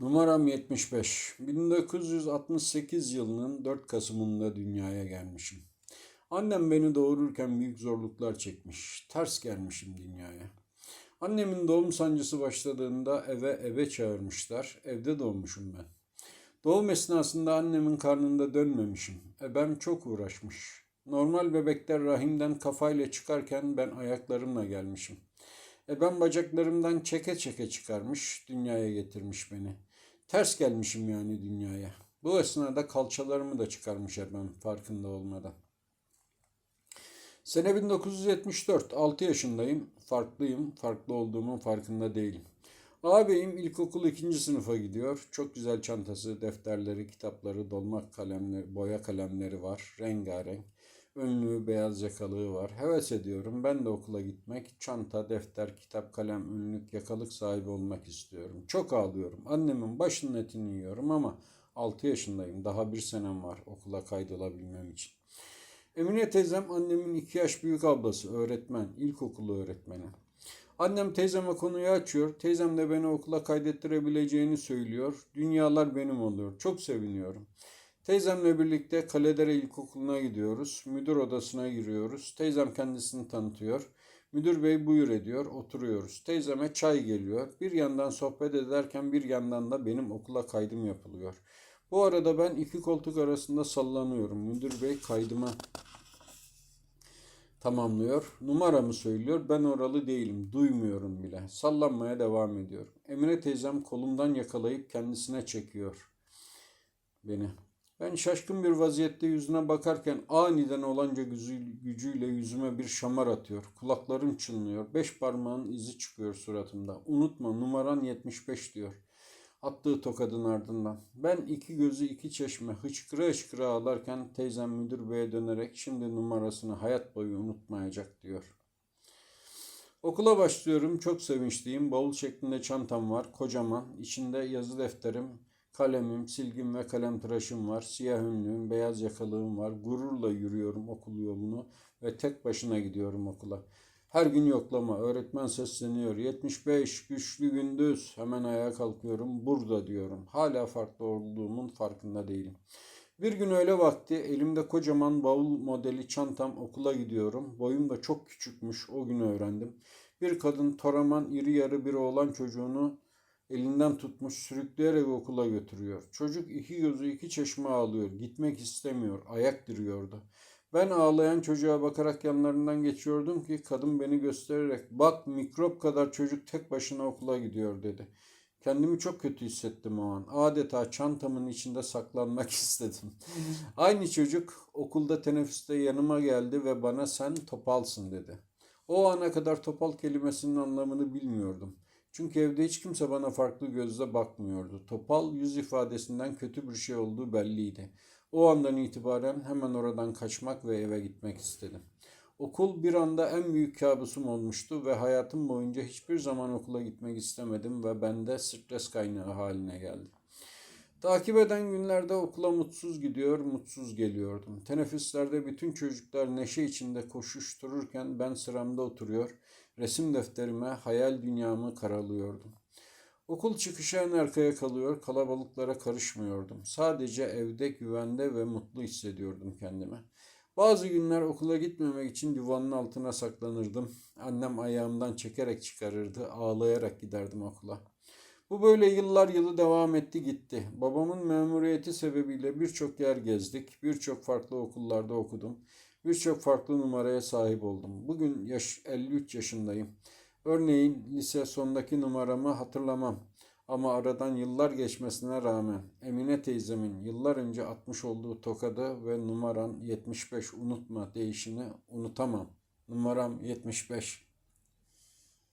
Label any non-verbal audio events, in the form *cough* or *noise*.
Numaram 75. 1968 yılının 4 Kasım'ında dünyaya gelmişim. Annem beni doğururken büyük zorluklar çekmiş. Ters gelmişim dünyaya. Annemin doğum sancısı başladığında eve eve çağırmışlar. Evde doğmuşum ben. Doğum esnasında annemin karnında dönmemişim. Ebem çok uğraşmış. Normal bebekler rahimden kafayla çıkarken ben ayaklarımla gelmişim. Ebem bacaklarımdan çeke çeke çıkarmış, dünyaya getirmiş beni. Ters gelmişim yani dünyaya. Bu esnada kalçalarımı da çıkarmış ebem farkında olmadan. Sene 1974, 6 yaşındayım. Farklıyım, farklı olduğumun farkında değilim. Ağabeyim ilkokul ikinci sınıfa gidiyor. Çok güzel çantası, defterleri, kitapları, dolmak kalemleri, boya kalemleri var. Rengarenk. Önlüğü, beyaz yakalığı var. Heves ediyorum. Ben de okula gitmek, çanta, defter, kitap, kalem, önlük, yakalık sahibi olmak istiyorum. Çok ağlıyorum. Annemin başının etini yiyorum ama 6 yaşındayım. Daha bir senem var okula kaydolabilmem için. Emine teyzem annemin iki yaş büyük ablası, öğretmen, ilkokulu öğretmeni. Annem teyzeme konuyu açıyor. Teyzem de beni okula kaydettirebileceğini söylüyor. Dünyalar benim oluyor. Çok seviniyorum. Teyzemle birlikte Kaledere İlkokulu'na gidiyoruz. Müdür odasına giriyoruz. Teyzem kendisini tanıtıyor. Müdür bey buyur ediyor. Oturuyoruz. Teyzeme çay geliyor. Bir yandan sohbet ederken bir yandan da benim okula kaydım yapılıyor. Bu arada ben iki koltuk arasında sallanıyorum. Müdür bey kaydıma tamamlıyor. Numaramı söylüyor. Ben oralı değilim. Duymuyorum bile. Sallanmaya devam ediyorum. Emine teyzem kolumdan yakalayıp kendisine çekiyor beni. Ben şaşkın bir vaziyette yüzüne bakarken aniden olanca gücü- gücüyle yüzüme bir şamar atıyor. Kulaklarım çınlıyor. Beş parmağın izi çıkıyor suratımda. Unutma numaran 75 diyor. Attığı tokadın ardından. Ben iki gözü iki çeşme hıçkıra hıçkıra ağlarken teyzem müdür beye dönerek şimdi numarasını hayat boyu unutmayacak diyor. Okula başlıyorum. Çok sevinçliyim. Bavul şeklinde çantam var. Kocaman. İçinde yazı defterim, kalemim, silgim ve kalem tıraşım var. Siyah önlüğüm, beyaz yakalığım var. Gururla yürüyorum okul yolunu ve tek başına gidiyorum okula. Her gün yoklama. Öğretmen sesleniyor. 75 güçlü gündüz. Hemen ayağa kalkıyorum. Burada diyorum. Hala farklı olduğumun farkında değilim. Bir gün öğle vakti elimde kocaman bavul modeli çantam okula gidiyorum. Boyum da çok küçükmüş o gün öğrendim. Bir kadın toraman iri yarı bir oğlan çocuğunu elinden tutmuş sürükleyerek okula götürüyor. Çocuk iki gözü iki çeşme ağlıyor. Gitmek istemiyor. Ayak diriyordu. Ben ağlayan çocuğa bakarak yanlarından geçiyordum ki kadın beni göstererek bak mikrop kadar çocuk tek başına okula gidiyor dedi. Kendimi çok kötü hissettim o an. Adeta çantamın içinde saklanmak *laughs* istedim. Aynı çocuk okulda teneffüste yanıma geldi ve bana sen topalsın dedi. O ana kadar topal kelimesinin anlamını bilmiyordum. Çünkü evde hiç kimse bana farklı gözle bakmıyordu. Topal yüz ifadesinden kötü bir şey olduğu belliydi. O andan itibaren hemen oradan kaçmak ve eve gitmek istedim. Okul bir anda en büyük kabusum olmuştu ve hayatım boyunca hiçbir zaman okula gitmek istemedim ve bende stres kaynağı haline geldi. Takip eden günlerde okula mutsuz gidiyor, mutsuz geliyordum. Teneffüslerde bütün çocuklar neşe içinde koşuştururken ben sıramda oturuyor, resim defterime, hayal dünyamı karalıyordum. Okul çıkışı en arkaya kalıyor, kalabalıklara karışmıyordum. Sadece evde güvende ve mutlu hissediyordum kendimi. Bazı günler okula gitmemek için divanın altına saklanırdım. Annem ayağımdan çekerek çıkarırdı, ağlayarak giderdim okula. Bu böyle yıllar yılı devam etti gitti. Babamın memuriyeti sebebiyle birçok yer gezdik, birçok farklı okullarda okudum. Birçok farklı numaraya sahip oldum. Bugün yaş 53 yaşındayım. Örneğin lise sondaki numaramı hatırlamam. Ama aradan yıllar geçmesine rağmen Emine teyzemin yıllar önce atmış olduğu tokadı ve numaran 75 unutma değişini unutamam. Numaram 75.